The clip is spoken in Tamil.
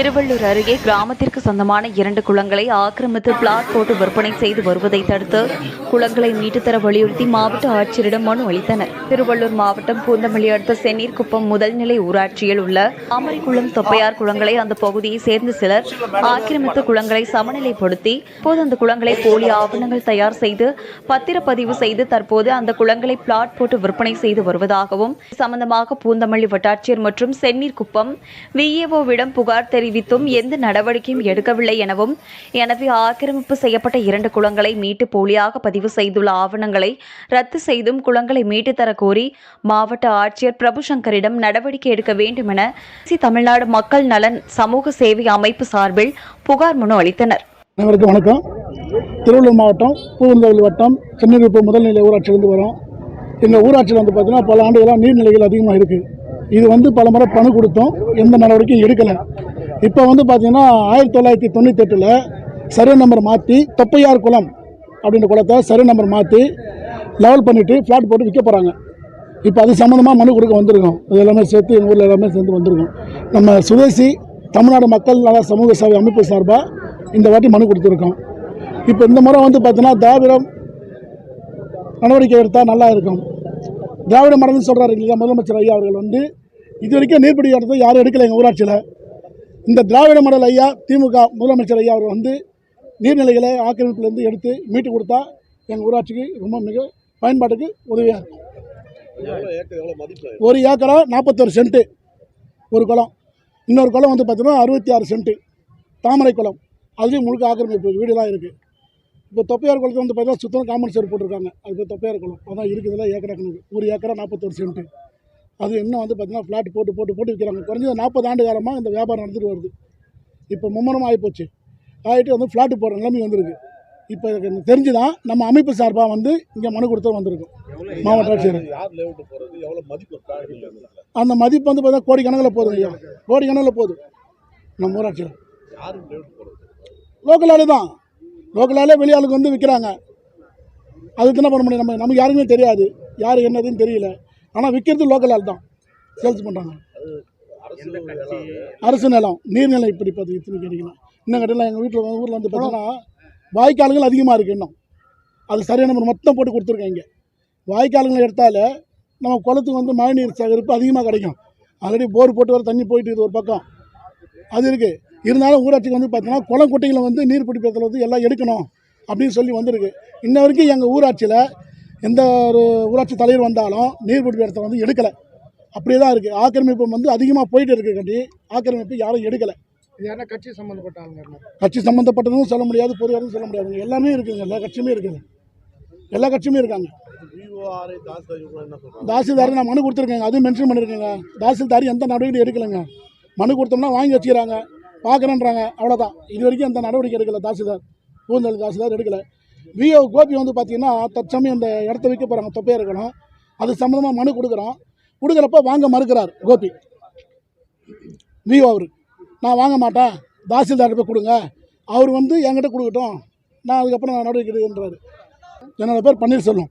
திருவள்ளூர் அருகே கிராமத்திற்கு சொந்தமான இரண்டு குளங்களை ஆக்கிரமித்து பிளாட் போட்டு விற்பனை செய்து வருவதை தடுத்து குளங்களை மீட்டுத்தர வலியுறுத்தி மாவட்ட ஆட்சியரிடம் மனு அளித்தனர். திருவள்ளூர் மாவட்டம் பூந்தமல்லி அடுத்த செந்நீர்குப்பம் முதல்நிலை ஊராட்சியில் உள்ள தாமரைக்குளம் தொப்பையார் குளங்களை அந்த பகுதியை சேர்ந்த சிலர் ஆக்கிரமித்து குளங்களை சமநிலைப்படுத்தி இப்போது அந்த குளங்களை போலி ஆவணங்கள் தயார் செய்து பத்திரப்பதிவு செய்து தற்போது அந்த குளங்களை பிளாட் போட்டு விற்பனை செய்து வருவதாகவும் சம்பந்தமாக பூந்தமல்லி வட்டாட்சியர் மற்றும் செந்நீர்குப்பம் விஏஓவிடம் புகார் தெரிவித்து தெரிவித்தும் எந்த நடவடிக்கையும் எடுக்கவில்லை எனவும் எனவே ஆக்கிரமிப்பு செய்யப்பட்ட இரண்டு குளங்களை மீட்டு போலியாக பதிவு செய்துள்ள ஆவணங்களை ரத்து செய்தும் குளங்களை மீட்டு தர கோரி மாவட்ட ஆட்சியர் பிரபு சங்கரிடம் நடவடிக்கை எடுக்க வேண்டும் என சி தமிழ்நாடு மக்கள் நலன் சமூக சேவை அமைப்பு சார்பில் புகார் மனு அளித்தனர். அனைவருக்கும் வணக்கம். திருவள்ளூர் மாவட்டம் பூந்தமல்லி வட்டம் சென்னிருப்பு முதல்நிலை ஊராட்சியிலிருந்து வரோம். எங்கள் ஊராட்சியில் வந்து பார்த்தீங்கன்னா பல ஆண்டுகளாக நீர்நிலைகள் அதிகமாக இருக்குது இது வந்து பல முறை பணு கொடுத்தோம். எந்த நடவடிக்கையும் எடுக்கலை. இப்போ வந்து பார்த்தீங்கன்னா ஆயிரத்தி தொள்ளாயிரத்தி தொண்ணூத்தெட்டில் சர்வே நம்பர் மாற்றி தொப்பையார் குளம் அப்படின்ற குளத்தை சர்வே நம்பர் மாற்றி லெவல் பண்ணிவிட்டு ஃப்ளாட் போட்டு விற்க போகிறாங்க இப்போ அது சம்மந்தமாக மனு கொடுக்க வந்திருக்கோம். இது எல்லாமே சேர்த்து எங்கள் ஊரில் எல்லாமே சேர்ந்து வந்திருக்கோம். நம்ம சுதேசி தமிழ்நாடு மக்கள் நல சமூக சேவை அமைப்பு சார்பாக இந்த வாட்டி மனு கொடுத்துருக்கோம். இப்போ இந்த முறை வந்து பார்த்தீங்கன்னா திராவிடம் நடவடிக்கை எடுத்தால் நல்லா இருக்கும். திராவிட மடல்னு சொல்கிறாரு இல்லையா? முதலமைச்சர் ஐயா அவர்கள் வந்து இது வரைக்கும் நீர்பிடி இடத்தை யாரும் எடுக்கலை எங்கள் ஊராட்சியில். இந்த திராவிட மாடல் ஐயா திமுக முதலமைச்சர் ஐயா அவர் வந்து நீர்நிலைகளை ஆக்கிரமிப்புலேருந்து எடுத்து மீட்டு கொடுத்தா எங்கள் ஊராட்சிக்கு ரொம்ப மிக பயன்பாட்டுக்கு உதவியாக இருக்கும். ஒரு ஏக்கரா நாற்பத்தொரு சென்ட்டு ஒரு குளம். இன்னொரு குளம் வந்து பார்த்தீங்கன்னா அறுபத்தி ஆறு சென்ட்டு தாமரை குளம். அதுலேயும் முழுக்க ஆக்கிரமிப்பு வீடுலாம் இருக்குது இப்போ தொப்பையார் குளத்தில் வந்து பார்த்தீங்கன்னா சுத்தம் காமன் சேர் போட்டிருக்காங்க. அது தொப்பையார் குளம். அதான் இருக்குதுல ஏக்கரா கணக்கு. ஒரு ஏக்கரா நாற்பத்தொரு சென்ட்டு அது இன்னும் வந்து பார்த்தீங்கன்னா ஃப்ளாட் போட்டு போட்டு போட்டு விற்கிறாங்க குறைஞ்சது நாற்பது ஆண்டு காலமாக இந்த வியாபாரம் நடந்துட்டு வருது. இப்போ மும்முரமாக ஆகிப்போச்சு ஆகிட்டு வந்து ஃப்ளாட்டு போடுற நிலைமை வந்திருக்கு. இப்போ எனக்கு தெரிஞ்சு தான் நம்ம அமைப்பு சார்பாக வந்து இங்கே மனு கொடுத்து வந்திருக்கோம். மாவட்ட ஆட்சியர்? அந்த மதிப்பு வந்து பார்த்தா கோடி கணக்கில் போகுது ஐயா. கோடி கணக்கில் போகுது. நம்ம ஊராட்சியில் போறது? லோக்கல் ஆளு தான். லோக்கல் ஆளே வெளியாளுக்கு வந்து விற்கிறாங்க அதுக்கு என்ன பண்ண முடியும்? நம்ம நமக்கு யாருக்குமே தெரியாது. யார் என்னதுன்னு தெரியல. ஆனால் விற்கிறது லோக்கல் ஆள் தான். சேல்ஸ் பண்ணுறாங்க அரசு நிலம் நீர்நிலை இப்படி பார்த்து இத்தனை கேட்டிங்கன்னா. இன்னும் கட்டில எங்கள் வீட்டில் ஊரில் வந்து பார்த்தீங்கன்னா வாய்க்கால்கள் அதிகமாக இருக்குது இன்னும். அது சரியான நம்பர் மொத்தம் போட்டு கொடுத்துருக்கேன் இங்கே. வாய்க்கால்களை எடுத்தாலே நம்ம குளத்துக்கு வந்து மழைநீர் சேகரிப்பு அதிகமாக கிடைக்கும். ஆல்ரெடி போர் போட்டு வர தண்ணி போயிட்டு இருக்குது ஒரு பக்கம். அது இருக்குது இருந்தாலும் ஊராட்சிக்கு வந்து பார்த்தீங்கன்னா குளம் குட்டைகளை வந்து நீர் பிடிப்பதில் வந்து எல்லாம் எடுக்கணும் அப்படின்னு சொல்லி வந்திருக்கு. இன்ன வரைக்கும் எங்கள் ஊராட்சியில் எந்த ஒரு ஊராட்சி தலைவர் வந்தாலும் நீர் பிடிப்பு இடத்த வந்து எடுக்கலை. அப்படியே தான் இருக்குது ஆக்கிரமிப்பு வந்து அதிகமாக போயிட்டு இருக்கு கண்டி. ஆக்கிரமிப்பு யாரும் எடுக்கலை. இது யாரா கட்சி சம்மந்தப்பட்ட ஆளுங்க கட்சி சம்மந்தப்பட்டதும் சொல்ல முடியாது பொதுவாகவும் சொல்ல முடியாதுங்க எல்லாமே இருக்குங்க. எல்லா கட்சியுமே இருக்குது எல்லா கட்சியுமே இருக்காங்க. தாசில்தார் நான் மனு கொடுத்துருக்கேங்க. அதுவும் மென்ஷன் பண்ணியிருக்கேங்க தாசில்தார் எந்த நடவடிக்கை எடுக்கலைங்க. மனு கொடுத்தோம்னா வாங்கி வச்சுக்கிறாங்க. பார்க்குறேன்றாங்க அவ்வளோதான் இது வரைக்கும் எந்த நடவடிக்கை எடுக்கல தாசில்தார். பூந்தல் தாசில்தார் எடுக்கலை. விஓ கோபி வந்து பார்த்தீங்கன்னா தற்சமயம் இந்த இடத்த வைக்க போகிறாங்க தொப்பையாக இருக்கணும் அது சம்மந்தமாக மனு கொடுக்குறோம் கொடுக்குறப்ப வாங்க மறுக்கிறார் கோபி. விஓ அவர் நான் வாங்க மாட்டேன். தாசில்தார் போய் கொடுங்க. அவர் வந்து என்கிட்ட கொடுக்கட்டும். நான் அதுக்கப்புறம் நான் நடவடிக்கை எடுக்கின்றார் என்னோடய பேர் பன்னீர்செல்வம்.